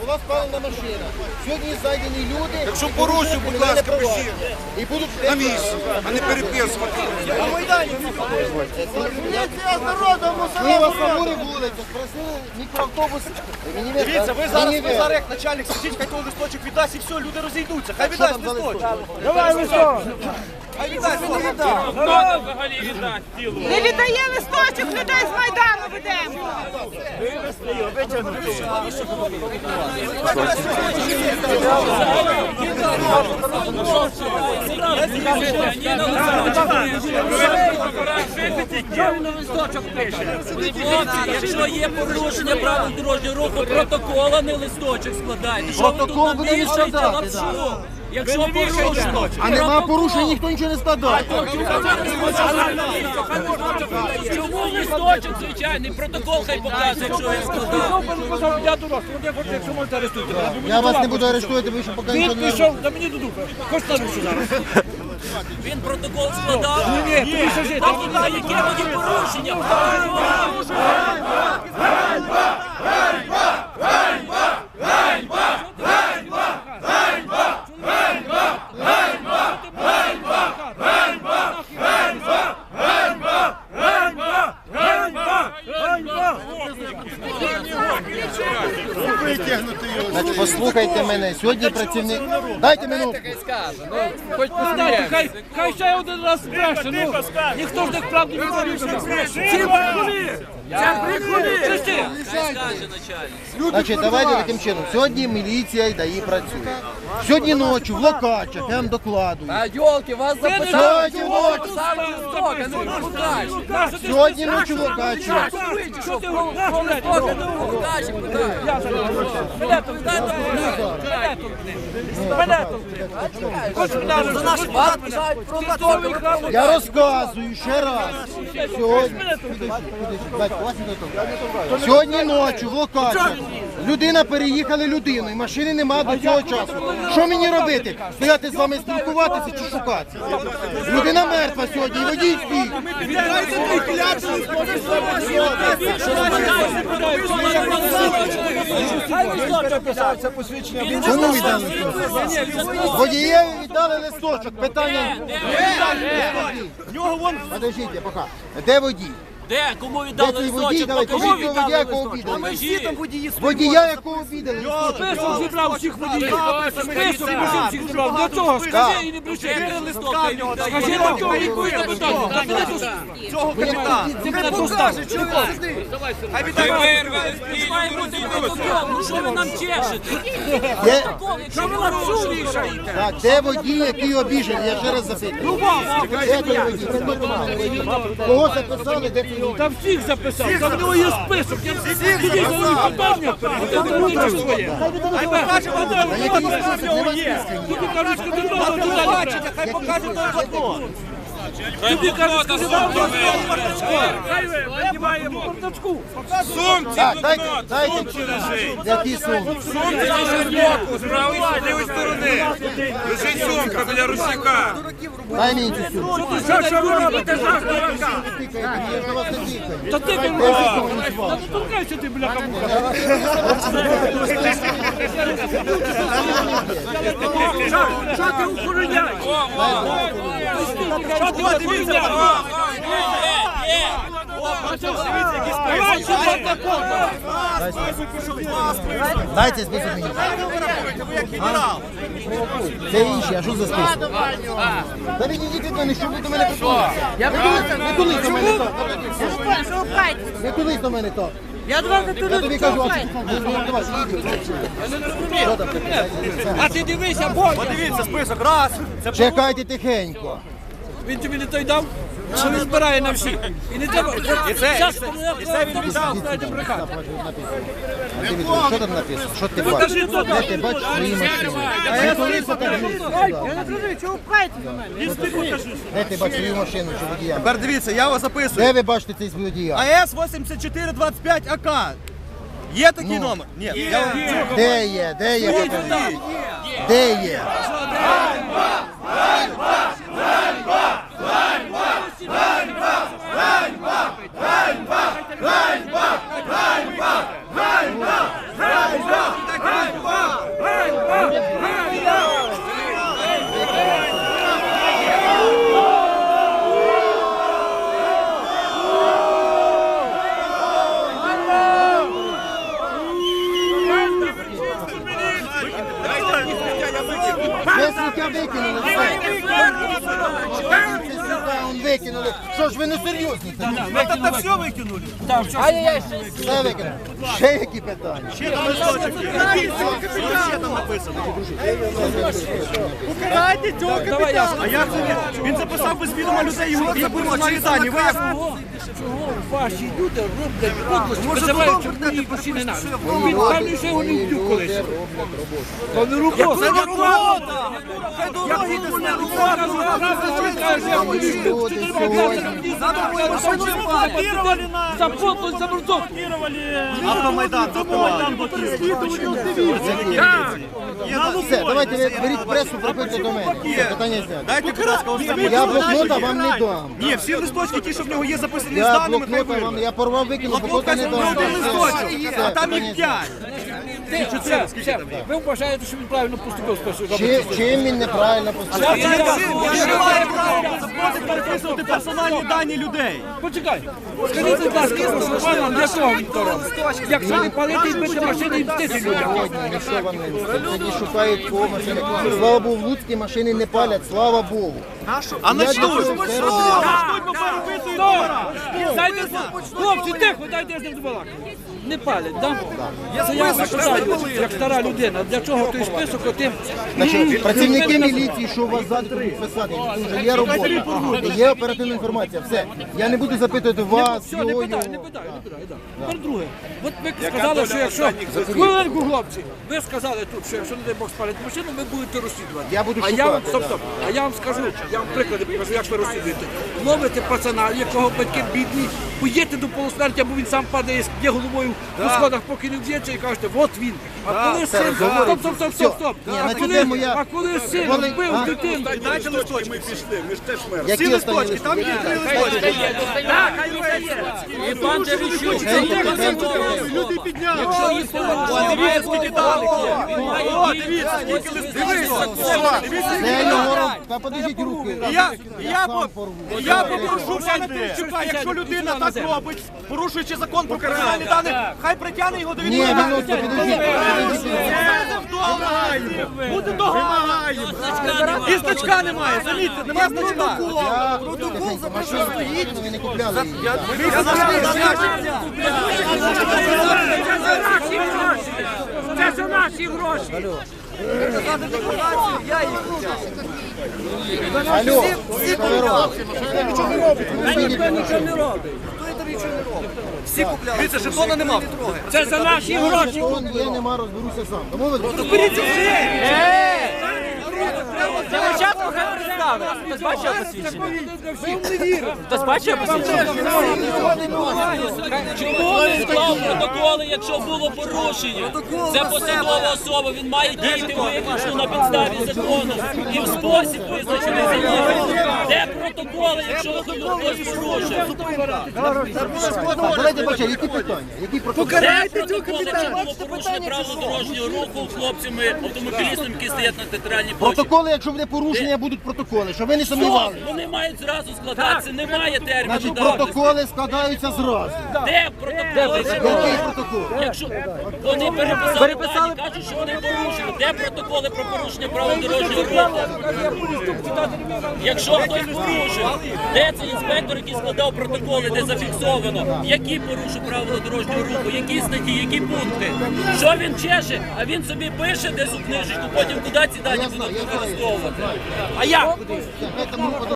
була спалена машина. Сьогодні зайдені люди. Якщо порушив, будь ласка, пишіть. І будуть На місці, а не переписувати. Ми вас на морі вулицю, спросили мікроавтобус. Дивіться, ви зараз, ви зараз як начальник сидіть, хай той листочок віддасть і все, люди розійдуться. Хай віддасть там за листочок. Листочок. Хай віддасть листочок. Не віддає листочок, людей з Майдану ведемо. Хлопці, якщо є порушення правил дорожнього руху, протокол, а не листочок складайте. Що ви тут лапшу? Якщо порушено, А нема порушень, ніхто нічого не складає. Чому листочок звичайний? Протокол хай показує, якщо я хочу, якщо можете арестуйте. Я вас не буду арештувати, ви ще поки нічого Він пішов, да мені до дупи. Хоч там сюди. Він протокол складав. Ні, тобі що жити. Так, а яке тоді Yeah. Значить, послухайте мене. Сьогодні працівник. Дайте минутку. Хай, хай ще один раз бреше, ну. Ніхто ж так правду не говорить. Ці брехуни! Це брехуни! Це начальник. Значить, давайте таким чином. Сьогодні міліція і ДАІ працює. Сьогодні ночі в Локачах, я вам докладую. А йолки, вас запитали, Сьогодні ночі. ви сам листок, а. Сьогодні ночі в Локачах. Що ти говориш? Питаю. Я. Мене тут, мене тут. Мене тут. Хоч мене за наш Вас бажають провокувати. Я розказую ще раз. Сьогодні, ночі в Локачах людина переїхала людину, і машини нема до цього часу. Що мені робити? Стояти з вами спілкуватися чи шукати? Людина мертва сьогодні, і водій спів. Чому віддали? Водієві віддали листочок. Питання. Подождіть, пока. Де водій? Де? Кому Де віддали цей водій? листочок? Давай, Покажіть. кажіть про водія, якого обідали. Покажіть. Водія, якого обідали. Список зібрав всіх водіїв. Список машин всіх зібрав. Для цього скажи і не бреши. Листочка віддає. Скажи цього відповідь на питання. Та мене тут- Цього капітана. Ти мене тут ставиш. Хай віддасть Має бути протокол. Ну що ви нам чешете? Де, якщо ви лапшу вішаєте. так, де водій, який обіжений? Я ще раз запитую. Де той водій? Кого записали, де той водій? Та всіх записав, та в нього є список. Я всіх записав. Ти не своє. Хай покаже мало туди не бачите, хай покаже той закон. Тобі кажуть, що ти мало туди Хай ви, винімаємо бардачку. Так, дайте, дайте. Які суми? З правої з лівої сторони. Лежить сумка біля рушника. Дай мені цю сумку. Що, що ви робите? Жах. Та ти Та торкайся ти, бляха муха. Що ти охороняєш? Що ти сюди такого. Дайте список мені. Це інші, а що за список? Та відійдіть від мене, що ви до мене притулитися. Не тулись- Не тулись до мене так. Не тулись до мене так. Я до вас Я тобі кажу, а ти ну, дивися, бо Подивіться список. Раз. Чекайте тихенько. Він тобі не той дав, що він збирає на всіх. І не треба. І це, і це, коли я і це він віддав. що там написано? Що ти бачиш? Де ти бачиш свої машини? Не тули покажи сюди. Я не розумію, чого пхаєте до мене? Де ти бачиш свою машину чи водія? Тепер дивіться, я вас записую. Де ви бачите цей водія? АЕС 8425 АК. Є такий номер? Ні. Я вам Де є? Де є? покажи. Де є? сміття викинули. все. Це сюди, он викинули. Що ж ви не серйозні? тоді? Выкинули. Ай-яй-яй, Все викинули. Ще які питання? Ще є. Ще там написано. Давай я. А як це він? Записав без відома людей, його забили на літані. Ви як Чого? Чого ваші люди роблять подлості, визивають, душі не надо? Він певний, що його не вб'ю колись. То не робота. Це не робота! Я дороги не не робота! За подлость, за мордок. Автомайдан запивали. Все, давайте беріть пресу, приходьте до мене. Все, питання знято. Дайте, будь ласка. Я блокнота вам не дам. Ні, всі листочки, ті, що в нього є записані з Я даними, хай блокнота вам, я порвав, викинув, не дам. а там їх знято. П'ять. Все, все. Ви вважаєте, що він правильно поступив з першого Чи, чим він неправильно поступив? Він не має права заходити переписувати персональні дані людей. Почекай. Скажіть, будь ласка, що вам для чого він то робить? Якщо не палити і бити машини і мстити людям. Сьогодні нічого вам не. Сьогодні шукають кого машини. Слава Богу, в Луцькі машини не палять, слава Богу. А Я начнуть! це Начнуть, бо переписують. Дайте, хлопці, тихо, дайте я з ним збалакаю. Не палять, так? Це я вас питаю, як стара людина. Для чого той список отим? Значить, працівники міліції, що у вас ззаду будуть писати, вже є робота, є оперативна інформація. Все. Я не буду запитувати вас, Все, не його, питаю, його. не питаю, не питаю. да. Тепер друге. От ви сказали, що якщо... Хвилинку, хлопці. Ви сказали тут, що якщо, не дай Бог, спалять машину, ви будете розслідувати. Я буду а я вам, шукати, стоп, да. стоп. А я вам скажу, я вам приклади покажу, як ви розслідуєте. Ловите пацана, якого батьки бідні, поїдете до полусмерті, або він сам падає, є головою по сходах, поки не вб'ється, і кажете, от він. А коли син, стоп, стоп, стоп, стоп, стоп. А коли, а син вбив а? дитину, Дайте листочки. Які Всі останні листочки, там є листочки? три листочки. і пан Терещук, Тихенько, тихенько, тихенько. Люди підняли. якщо їх О, дивіться, скільки даних є. він має О, дивіться, скільки листочків. Дивіться, Це його Та подивіть руки. Я, і я, і попрошу пана Тищука, якщо людина так робить, порушуючи закон про персональні дані, хай притягне його до Ні, відповідальності. Буде доганяємо. І значка немає, замітьте, немає значка. Я тихенько, машина стоїть, але ви не купляли її. Це за наші гроші. Алло, що ви робите? Нічого не робить. Дивіться, жетона нема. Це за наші гроші. Я нема, розберуся сам. Домовились? Хтось бачив посвідчення? Хтось бачив посвідчення? Чому не склав протоколи, якщо було порушення? Це посадова особа, він має діяти виключно на підставі закону і в спосіб визначений законом. Де протоколи, якщо хтось порушив? Так, Давайте бачимо, які питання? Які протоколи? Де протоколи, якщо було порушення правил дорожнього руху хлопцями, автомобілістами, які стоять на територіальній площі? Протоколи, якщо буде порушення, будуть протоколи, щоб ви не Що? сумнівалися. Вони мають зразу складатися, немає терміну Значить, протоколи складаються зразу. Де протоколи? Який протокол? Якщо вони переписали, дані, кажуть, що вони порушили. Де протоколи про порушення правил дорожнього руху? Якщо хтось порушив, де цей інспектор, який складав протоколи, де зафіксовано, які порушив правила дорожнього руху, які статті, які пункти? Що він чеше, а він собі пише десь у книжечку, потім куди ці дані будуть використовувати? А як? Хай там група